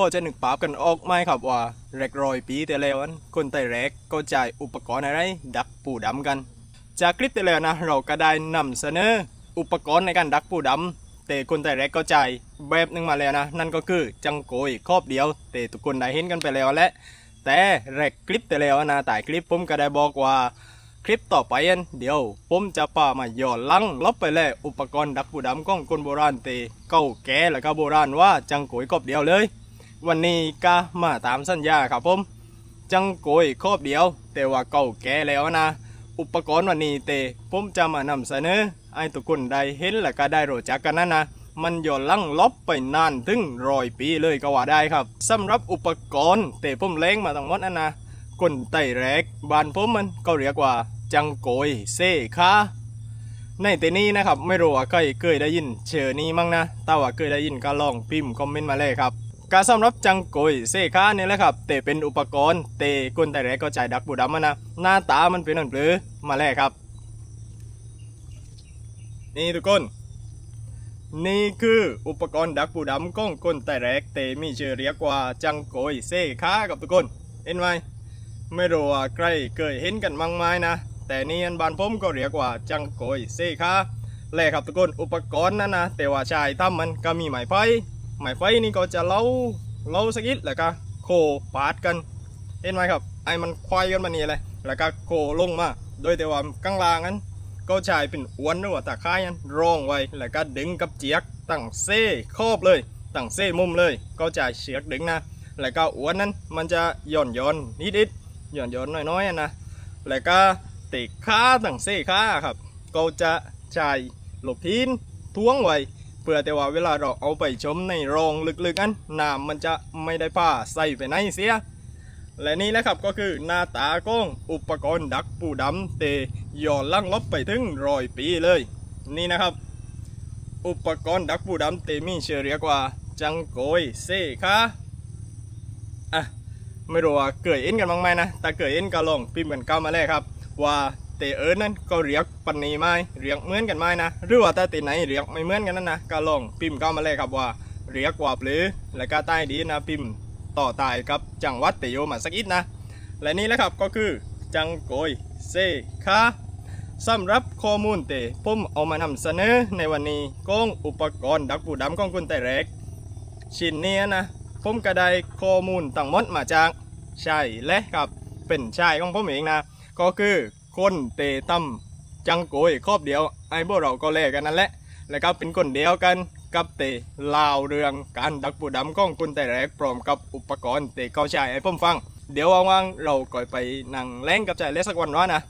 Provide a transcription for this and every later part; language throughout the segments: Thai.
พ่อจะนึกภาพกันออกไหมครับว่าแรกรอยปีแต่แล้วนั้นคนไต่แรกก็จ่ายอุปกรณ์อะไร ดักปูดำกัน จากคลิปที่แล้วนะ เราก็ได้นำเสนออุปกรณ์ในการดักปูดำแต่คนแต่แรกก็จ่ายแบบหนึงมาแล้วนะ นั่นก็คือจังโกยครอบเดียว แต่ทุกคนได้เห็นกันไปแล้วแหละ แต่แรกคลิปที่แล้วนะแต่คลิปผมก็ได้บอกว่าคลิปต่อไปอันเดี๋ยวผมจะพามาย้อนลังลบไปเลยอุปกรณ์ดักปูดำของคนโบราณเตเก่าแก่แล้วก็โบราณว่าจังโกยครอบเดียวเลย วันนี้ก็มาตามสัญญาครับผม จังโกยครอบเดียว แต่ว่าเก่าแก่แล้วนะ อุปกรณ์วันนี้เตผมจะมานำเสนอให้ทุกคนได้เห็นและก็ได้รู้จักกันนะนะมันย้อนลังลบไปนานถึงร้อยปีเลยก็ว่าได้ครับสำหรับอุปกรณ์เตผมเล้งมาทั้งหมดนะนะคนไต่แรกบ้านผมมันก็เรียกว่า จังโกยเซคาในเตนี้นะครับ ไม่รู้ว่าใครเคยได้ยินเชื่อนี้มั้งนะถ้าว่าเคยได้ยินก็ลองพิมพ์คอมเมนต์มาเลยครับ การสำหรับจังโกยเซคาเนี่ยแหละครับเตเป็นอุปกรณ์เตคนแต่แรกก็จ่ายดักบูดำมานะหน้าตามันเป็นอันเปลือมาแลกครับ นี่ทุกคน นี่คืออุปกรณ์ดักปูดำของคนแต่แรกเตมีชื่อเรียกว่าจังโกยเซคากับทุกคน เห็นไหมไม่รู้ว่าใครเคยเห็นกันมั้งไหมนะ แต่นี่อันบานผมก็เรียกว่าจังโกยเซคาแหละครับทุกคนอุปกรณ์นั้นนะแต่ว่าชายทำมันก็มีไม้ไฟ ไม้ไฟนี่ก็จะเล้าเล้าสักนิดแล้วก็โคปาดกัน เห็นไหมครับ ไอ้มันควายกันมานี่เลยแล้วก็โคลงมา โดยแต่ว่าข้างล่างนั้น ก็ใช้เป็นอวนหรือว่าตะไคร้นั้นรองไว้ แล้วก็ดึงกับเจียกตั้งเซ่ครอบเลยตั้งเซ่มุมเลย ก็จะเชือกดึงนะ แล้วก็อวนนั้นมันจะหย่อนหย่อนนิดนิดหย่อนหย่อนน้อยๆอะนะ แล้วก็ติดขาตั้งเซ่ขาครับ ก็จะใช้หลบพินท้วงไว้ พื่อแต่ว่าเวลาเราเอาไปชมในรองลึกๆนั้นน้ำมันจะไม่ได้ผ้าใส่ไปไหนเสีย และนี่แหละครับก็คือหน้าตาของอุปกรณ์ดักปูดำเตย้อนลังลบไปถึงร้อยปีเลย นี่นะครับ อุปกรณ์ดักปูดำเตมีเชื่อเรียกว่า จังโกยเซคาอะไม่รู้ว่าเกิดเอ็นกันบ้างไหมนะแต่เกิดเอ็นก็ลองพิมพ์กันเข้ามาเลยครับ ว่าเตเอิญนั้นก็เรียก ปันนีไหมเรียกเหมือนกันไหมนะหรือว่าแต่เตไหนเรียกไม่เหมือนกันนั่นนะก็ลองพิมพ์เข้ามาเลยครับว่าเรียกว่าหรือและก็ใต้ดีนะพิมพ์ต่อตายกับจังหวัดเตโยมาสักอิดนะ และนี่แหละครับก็คือจังโกยเซคาสำหรับข้อมูลเตผมเอามานำเสนอในวันนี้กองอุปกรณ์ดักปูดำของคุณแต่แรก ชิ้นนี้นะผมก็ไดข้อมูลทั้งมดมาจากชายและครับเป็นชายของผมเองนะ ก็คือคนเตตั้ม จังโกยครอบเดียวไอ้พวกเราก็แลกกันนั่นแหละแล้วก็เป็นคนเดียวกันกับเตลาวเรื่องการดักปูดำของคุณแต่แรกพร้อมกับอุปกรณ์เตเขาใช้ให้ผมฟัง เดี๋ยวว่างๆเราก่อยไปนั่งแล่งกับใจเล็กสักวันวะนะ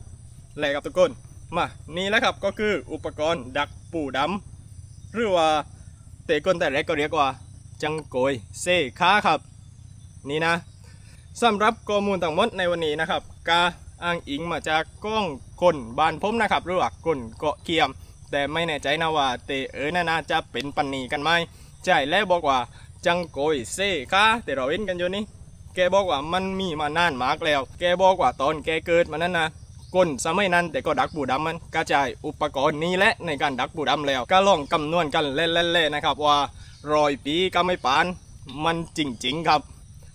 แลกกับทุกคนมานี่แหละครับก็คืออุปกรณ์ดักปูดำหรือว่าเตคนแต่แรกก็เรียกว่า จังโกยเซค้าครับ นี่นะสำหรับข้อมูลทั้งหมดในวันนี้นะครับกา อ้างอิงมาจากกล้องคนบ้านผมนะครับหรือว่าคนเกาะเกียม แต่ไม่แน่ใจนะว่าเตเอ๋น่านาจะเป็นปันนีกันไหมใช่แล้วบอกว่าจังโกยเซ่คาแต่เราเห็นกันอยู่นี่แกบอกว่ามันมีมานานมากแล้ว แกบอกว่าตอนแกเกิดมานั้นนะคนสมัยนั้นแต่ก็ดักปูดำมันกระจายอุปกรณ์นี้แหละในการดักปูดำแล้วก็ลองคำนวณกันเล่นๆๆนะครับว่ารอยปีก็ไม่ปาน มันจริงๆครับ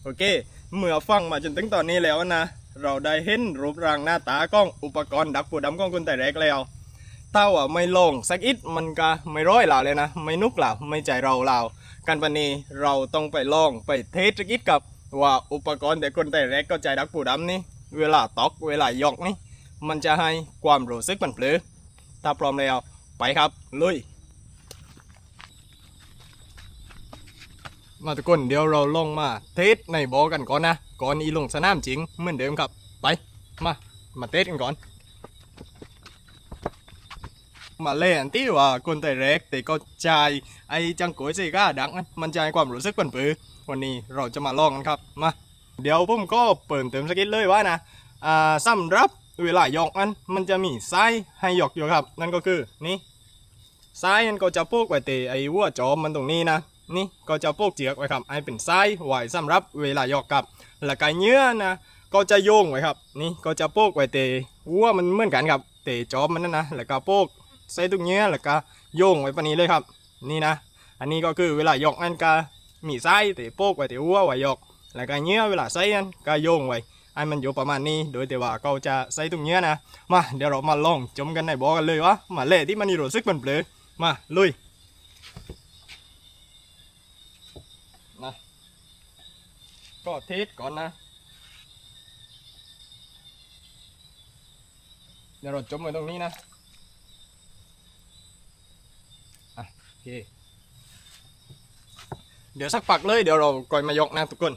โอเค เมื่อฟังมาจนถึงตอนนี้แล้วนะ เราได้เห็นรูปร่างหน้าตากล้องอุปกรณ์ดักปูดำของคุณแต่แรกแล้วถ้าว่าไม่ลงสักอิดมันก็ไม่ร้อยเหล่าเลยนะ ไม่นุกเหล่าไม่ใจเราเหล่ากันปานนี้เราต้องไปลองไปเทสสักอิดกับว่าอุปกรณ์แต่คนแต่แรกก็ใจดักปูดำนี่เวลาตอกเวลายอกนี่มันจะให้ความรู้สึกมันเปลือถ้าพร้อมแล้วไปครับลุย มาทุกคนเดี๋ยวเราลงมาเทสในบอกันก่อนนะ ก่อนอีลงสนามจริงเหมือนเดิมครับ ไป มา มาเทสกันก่อน มาเล่นที่ว่าคนแต่แรกแต่ก็ใจไอ้จังโกยเซก้าดังมันใจความรู้สึกปันปือวันนี้เราจะมาลองกันครับ มา เดี๋ยวผมก็เปิดเติมสกิลเลยว่านะ อ่าสำหรับเวลาหยอกนั้นมันจะมีไส้ให้หยอกอยู่ครับ นั่นก็คือนี่ไซ้ายมันก็จะโปกไว้เตะไอ้วัวจอมมันตรงนี้นะ นี่ก็จะโปกเจือกไว้ครับไอ้เป็นไซ้ไว้สำหรับเวลาหยอกกับแล้วก็เนื้อนะก็จะโยงไว้ครับ นี่ก็จะโปกไว้เตะวัวมันเหมือนกันครับเตะจอมมันนั่นนะแล้วก็โปกใส่ตุกเนื้อแล้วก็โยงไว้ปนนี้เลยครับ นี่นะ อันนี้ก็คือเวลาหยอกนั่นก็มีไส้แต่โปกไว้แต่หัวไว้หยอก แล้วก็เนื้อเวลาใส่นั้นก็โยงไว้ให้มันอยู่ประมาณนี้ โดยแต่ว่าเขาจะใส่ตรงเนื้อนะ มาเดี๋ยวเรามาลองจมกันในบ่อกันเลยวะ มาเล่ที่มันนี่รู้สึกมันเปลือมาลุยนะ ก็เทสก่อนนะเดี๋ยวเราจมไว้ตรงนี้นะอะโอเคเดี๋ยวสักปักเลยเดี๋ยวเราก่อยมายกนะทุกคน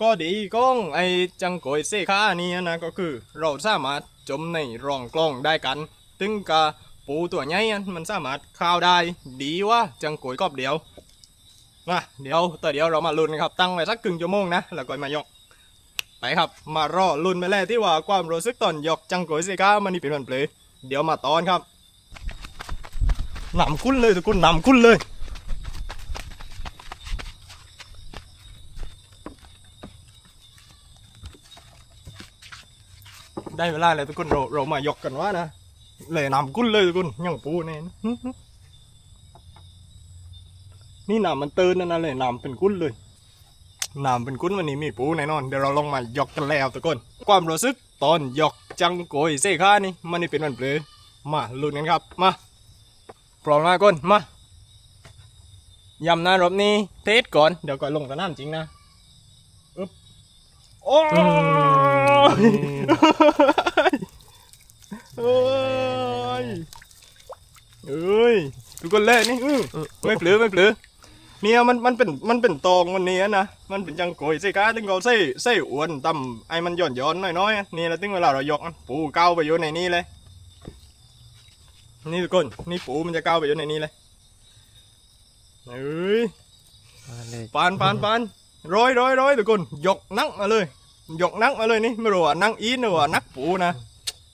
ก็ดีก้องไอจังโกยเซค่านี่นะก็คือเราสามารถจมในร่องกล้องได้กันตึงกะปูตัวใหญ่อะมันสามารถข้าวได้ดีว่าจังโกยกอบเดียว มาเดี๋ยวแต่เดี๋ยวเรามาลุ้นกันครับ ตั้งไว้สักครึ่งชั่วโมงนะ แล้วก่อยมายก ไปครับ มารอลุ้นไปแล้วที่ว่าความรู้สึกตอนยกจังโกยเซค่ามันนี่เป็นมันเปลยเดี๋ยวมาตอนครับหนำคุ้นเลยทุกคนหนำคุ้นเลยได้เวลาแล้วทุกคนเราเรามายกกันว่านะเลยนำกุ้นเลยทุกคนยังปูแน่ นะหึหึนี่น้ำมันเตือนนั่นนะเลยน้ำเป็นกุ้นเลยน้ำเป็นกุ้นวันนี้มีปูแน่นอนเดี๋ยวเราลองมายกกันแล้วทุกคนความรู้สึกตอนยกจังโกยเซค่านี่มันนี่เป็นมันเปลือมาลุ้นกันครับมาพร้อมนะก้นมายำนะรอบนี้เทสก่อนเดี๋ยวก่อนลงสนามจริงนะอึ๊บโอ้ยเอ้ยเอ้ยทุกคนเล่นนี่อื้อไม่เปลือไม่เปลือ เนี่ยมันมันเป็นมันเป็นตองวันนี้นะมันเป็นจังโกยใส่ก้าตึงเราใส่ใส่อวนต่ำไอ้มันหย่อนย้อนน้อยๆนี่แหละตึงเวลาเรายกปูเก้าไปอยู่ในนี้เลย นี่ทุกคนนี่ปูมันจะเก้าไปอยู่ในนี้เลยเอ้ยมาเลยปานปานปานร้อยร้อยร้อยทุกคนยกนักมาเลยยกนักมาเลยนี่ไม่รู้ว่านักอีนหรือว่านักปูนะ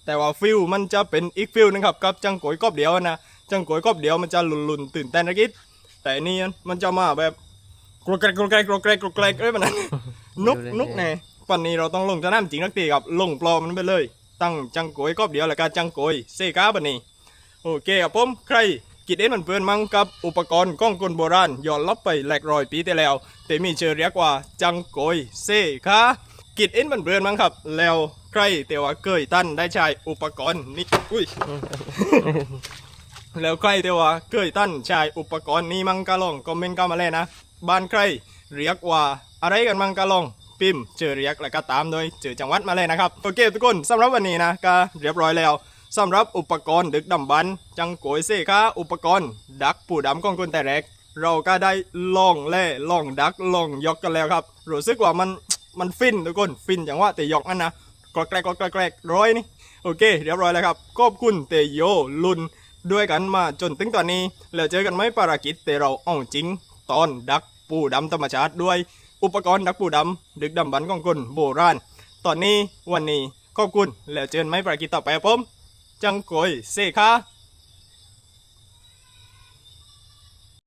แต่ว่าฟิลมันจะเป็นอีกฟิลนึงครับกับจังโกยกอบเดียวนะจังโกยกอบเดียวมันจะลุนๆตื่นเต้นนะกิด แต่อันนี่มันจะมาแบบกรกแกรกกรกแกรกกรกแกรกกรกแกรกเอ้ยมันนั้นนุกนุกแน่ปันนี้เราต้องลงจะน้ำจริงนักตีครับลงปลอมมันไปเลย ตั้งจังโกยกอบเดียวแล้วก็จังโกยเซกาปันนี้โอเคครับผมใครกิดเอ็นมันเพื่อนมั้งกับอุปกรณ์กล้องกลโบราณย้อนลับไปแหลกรอยปีที่แล้ว แต่มีชื่อเรียกว่าจังโกยเซคากิดเอ็นมันเพื่อนมั้งครับ แล้วใครแต่ว่าเกยตั้นได้ใช้อุปกรณ์นี้อุ้ย แล้วใครแต่ว่าเกยตั้นใช้อุปกรณ์นี้มังก็ลองคอมเมนต์เข้ามาเลยนะ บ้านใครเรียกว่าอะไรกันมังก็ลองพิมพ์เจอเรียกแล้วก็ตามโดยเจอจังหวัดมาเลยนะครับโอเคทุกคนสำหรับวันนี้นะก็เรียบร้อยแล้วสำหรับอุปกรณ์ดึกดำบรรจังโกยเซค่าอุปกรณ์ดักผู้ดำของคนแต่แรก เราก็ได้ลองแล่ลองดักลองยกกันแล้วครับรู้สึกว่ามันมันฟินทุกคนฟินอย่างว่าแต่ยกนั่นนะกรกแกรกกรอกแกรกกรอกแกรกร้อยนี่โอเค เรียบร้อยแล้วครับขอบคุณเตโยลุน ด้วยกันมาจนถึงตอนนี้ แล้วเจอกันไหมภารกิจแต่เราอ่องจริง ตอนดักปูดำธรรมชาติด้วย อุปกรณ์ดักปูดำดึกดำบรรพ์ของคนโบราณ ตอนนี้วันนี้ขอบคุณแล้วเจอกันไหมภารกิจต่อไปครับผมจังโกยเซคา